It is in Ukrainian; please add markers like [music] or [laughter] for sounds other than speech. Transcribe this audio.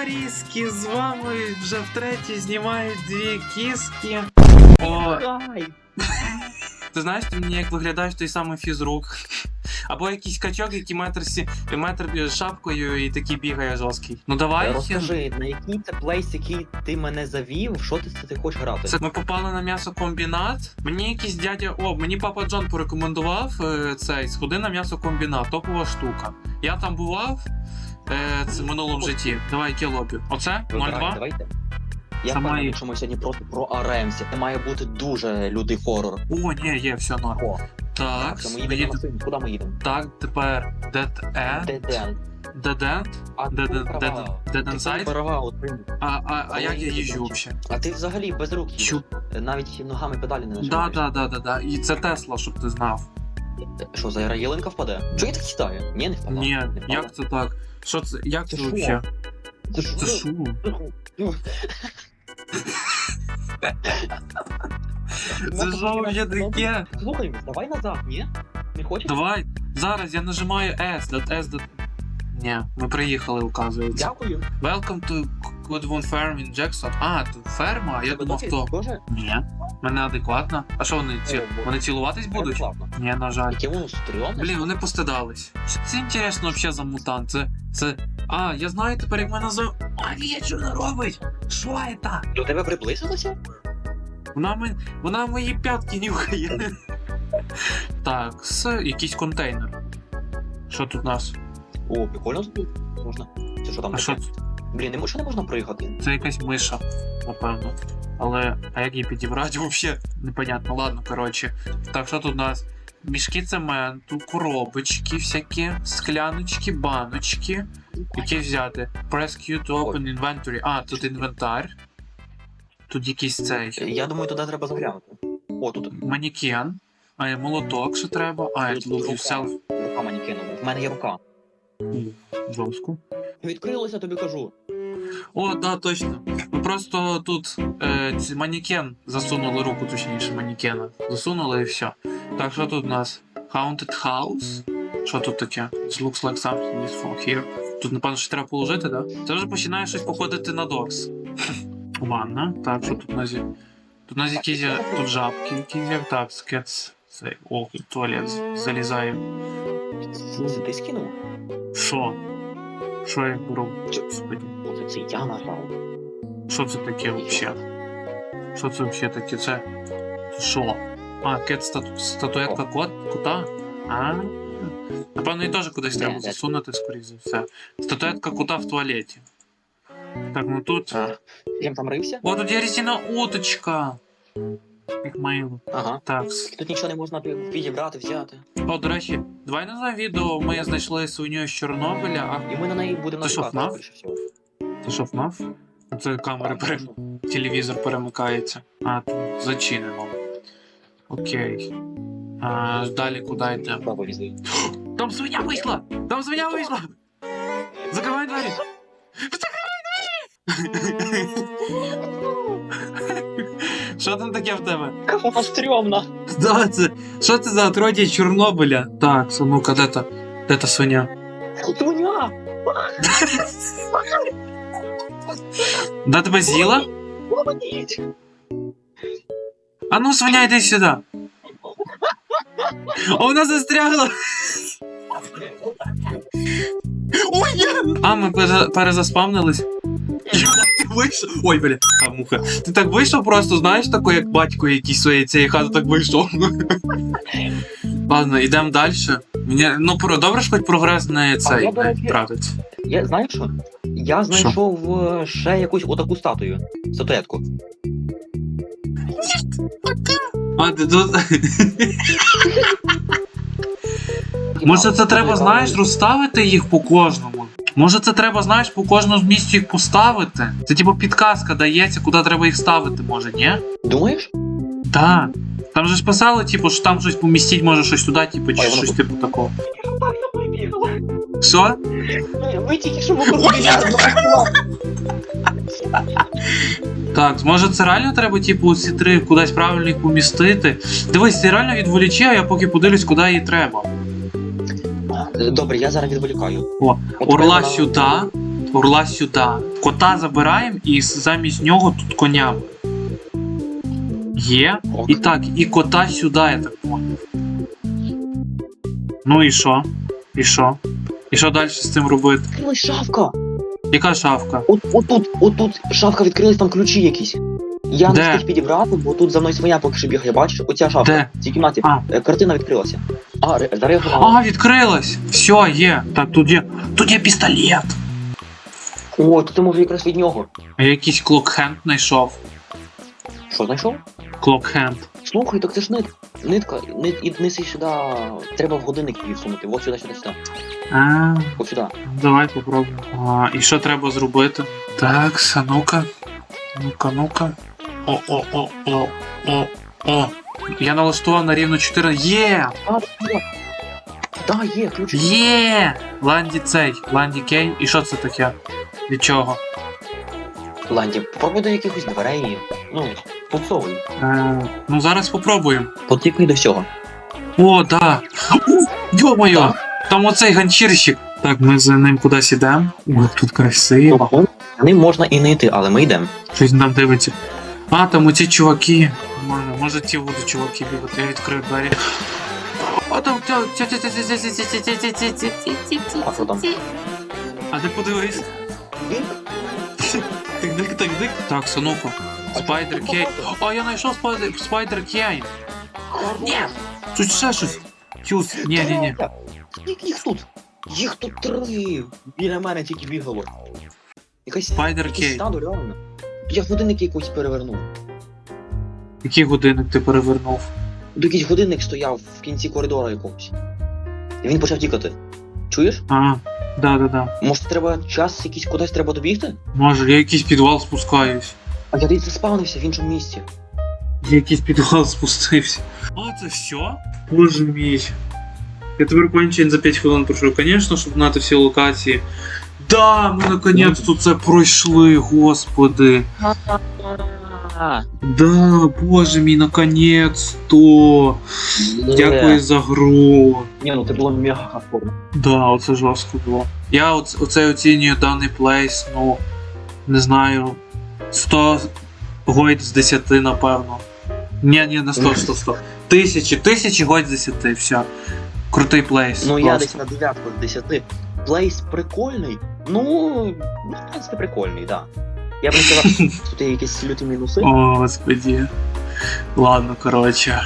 Товариськи, з вами вже втретє знімають дві кіски. О, ти знаєш, ти мені як виглядаєш той самий фізрук. Або якийсь качок, який метр, сі... метр з шапкою і такий бігає жорсткий. Ну давай. розкажи, на який це плейс, який ти мене завів, що ти, ти хочеш грати? Це ми попали на м'ясокомбінат. Мені якийсь дядя. О, мені папа Джон порекомендував е, цей сходи на м'ясокомбінат, топова штука. Я там бував е, це в минулому житті. Давай яке. Оце? 0-2? Давайте. Я Сама впевнений, що ми сьогодні просто про Аремсі. Це має бути дуже лютий хорор. О, ні, є, все норм. О, Так, так, ми їдемо їдемо. на Син. Куди ми їдемо? Так, тепер Dead End. Деден. Dead End. А Dead ти End. права. Dead Ти Inside. права, от ти. А, а, а як я їжджу взагалі? А ти взагалі без рук їдеш. Чу. Навіть ногами педалі не Да, нажимаєш. да, да, да, да. І це Тесла, щоб ти знав. Що, зараз ялинка впаде? Чого я так читаю? Ні, не впала. Ні, не як це так? Що це? Як Це це взагалі? Це що? Це що? Це що вже таке? Слухай, давай назад, ні? Не хочеш? Давай, зараз я нажимаю S, S. Ні, ми приїхали, указується. Дякую. Welcome to Goodwood Farm in Jackson. А, тут ферма, а я думав, досі то. Тоже? Ні, мене адекватно. А що вони ці? Вони цілуватись будуть? Ні, на жаль. Блін, вони постидались. Що це інтересно взагалі за мутант? Це. Це. А, я знаю тепер, як мене називають. А він що вона робить? Що це? До тебе приблизилося? Вона, ми... вона мої п'ятки нюхає. так, с якийсь контейнер. Що тут у нас? О, прикольно тут можна. Це що там А що таке? Блін, не що не можна приїхати? Це якась миша, напевно. Але а як її підібрати [laughs] взагалі? Непонятно. Ладно, коротше. Так, що тут у нас? Мішки цементу, коробочки всякі, скляночки, баночки. Які взяти? Press Q to open inventory. А, тут інвентар. Тут якийсь цей. Я думаю, туди треба заглянути. О, тут Манікен. А молоток, що треба. А, Тут я рука. yourself. рука мені. В мене є рука. Жорстко. Відкрилося, тобі кажу. О, да, точно. Ми просто тут е, ці- манікен засунули руку, точніше, манікена. Засунули і все. Так, що тут у нас? Haunted House? Що тут таке? It looks like something is from here. Тут, напевно, що треба положити, да? Це вже починає щось походити на докс. [laughs] Ванна. Так, що тут у нас є? Тут у нас якісь тут жабки, якісь. Так, скетс. Цей, о, туалет залізає. Це ти скинув? Що? Що я беру? Господи. Оце це я нажав. Що це таке взагалі? Що це взагалі таке? Це. Що? А, кет стату... статуетка кот... кота? А. Напевно, її теж кудись треба засунути, скоріше за все. Статуетка кота в туалеті. Так, ну тут. А. Я там рився? О, тут є резина уточка. Як мило. Ага. Так. Тут нічого не можна підібрати, взяти. О, до речі, давай на за відео ми знайшли свиню з Чорнобиля, а І ми на неї будемо Ти що, натикати, ФНАФ? скоріше всього. ти що ФНАФ? Це камери пере... телевізор перемикається. А, тут зачинено. Окей. А, далі куди йдемо? Баба. Там свиня вийшла! Там свиня вийшла! Закривай двері! Закривай двері! [laughs] Що там таке в тебе? Яка вона стрьомна. Да, це. Що це за отродя Чорнобиля? Так, а ну-ка, де та? Де та свиня? Свиня! Да тебе з'їла? Ломаніть! А ну, свиня, йди сюди. А вона застрягла. Ой, ні! А, ми пере- перезаспавнились. Вийшов. Ой, бля, а муха. Ти так вийшов просто, знаєш, такий, як батько якийсь своєї цієї хати так вийшов. [laughs] Ладно, йдемо далі. Мені, ну, про, добре ж хоч прогрес не цей я, до речі, тратить. Я знаєш що? Я знайшов е, ще якусь отаку статую. Статуетку. А, ти тут... [laughs] Може це треба, знаєш, розставити їх по кожному. Може це треба, знаєш, по кожному місцю їх поставити. Це типу підказка дається, куди треба їх ставити, може, ні? Думаєш? Так. Там же ж писали, типу, що там щось помістити, може щось туди, типу, чи Ой, щось типу такого. Так. Що? Ви тільки що Так, може це реально треба, типу, ці три кудись правильно їх помістити. Дивись, ти реально відволічи, а я поки подивлюсь, куди її треба. Добре, я зараз відволікаю. О, От Орла прямо сюди, Орла сюди. Кота забираємо і замість нього тут коня. Є. Ок. І так, і кота сюди, я так понял. Ну і що? І що? І що далі з цим робити? Відкрилась шафка! Яка шафка? От, отут, отут шафка відкрилась, там ключі якісь. Я Де? не встиг підібрати, бо тут за мною своя поки що бігає, бачиш? Оця шафка. Де? В цій кімнаті. А. Е, Картина відкрилася. А, ре- А, відкрилась! Все, є. Так, тут є. Тут є пістолет. О, тут я можу якраз від нього. А я якийсь клокхенд знайшов. Що знайшов? Клокхенд. Слухай, так це ж нит. Нитка, нит, і неси сюди. Треба в годинник її всунути. От сюди, сюди, сюди. А, От сюди. давай попробуємо. А, і що треба зробити? Так, а ну-ка. Ну-ка, ну-ка. О, о, о, о, о, о. Я налаштував на рівно 4. Є! Да, є, ключ. Є! Ланді цей, Ланді Кей. І що це таке? Від чого? Ланді, попробуй до якихось дверей. Ну, пуцовий. Е, ну зараз попробуємо. Потикай до всього. О, да. Йо-моє! Там оцей ганчірщик. Так, ми за ним кудись ідемо. Ой, тут красиво. Ну, ним можна і не йти, але ми йдемо. Щось нам дивиться. А, там оці чуваки. Може, може ті будуть чуваки бігати, я відкрию двері. О, там тя- тя- тя- тя- тя- тя- тя- тя- тя- тя- тя- тя- тя- тя- А що там? А ти подивись. Так, дик, так, дик. Так, Сануко. Спайдер Кей. О, я знайшов спайдер, спайдер Кей. Ні. Тут ще щось. Тюс. Ні, ні, ні. Їх тут? Їх тут три. Біля мене тільки бігало. Якась Спайдер Кей. стадо, реально. Я годинник якийсь перевернув. Який годинник ти перевернув? Якийсь годинник стояв в кінці коридора якогось. І він почав тікати. Чуєш? А, да, да, да. Може треба час якийсь кудись треба добігти? Може, я якийсь підвал спускаюсь. А я десь заспавнився в іншому місці. Я якийсь підвал спустився. А, це все? Боже мій. Я тепер кончен за 5 хвилин пройшов, звісно, щоб знати всі локації. Да, ми наконець-то це пройшли, господи. Да, боже мій, наконець-то. Дякую за гру. Ні, ну це було мега хардкорно. Да, оце жорстко було. Я оце, оце оцінюю даний плейс, ну, не знаю, 100 гойд з 10, напевно. Ні, ні, не 100, 100, 100. Тисячі, тисячі гойд з 10, все. Крутий плейс. Ну я просто. десь на дев'ятку з десяти. Плейс прикольний. Ну, в принципі, прикольний, да. Я б не сказав, що тут є якісь люті мінуси. О, господи. Ладно, коротше.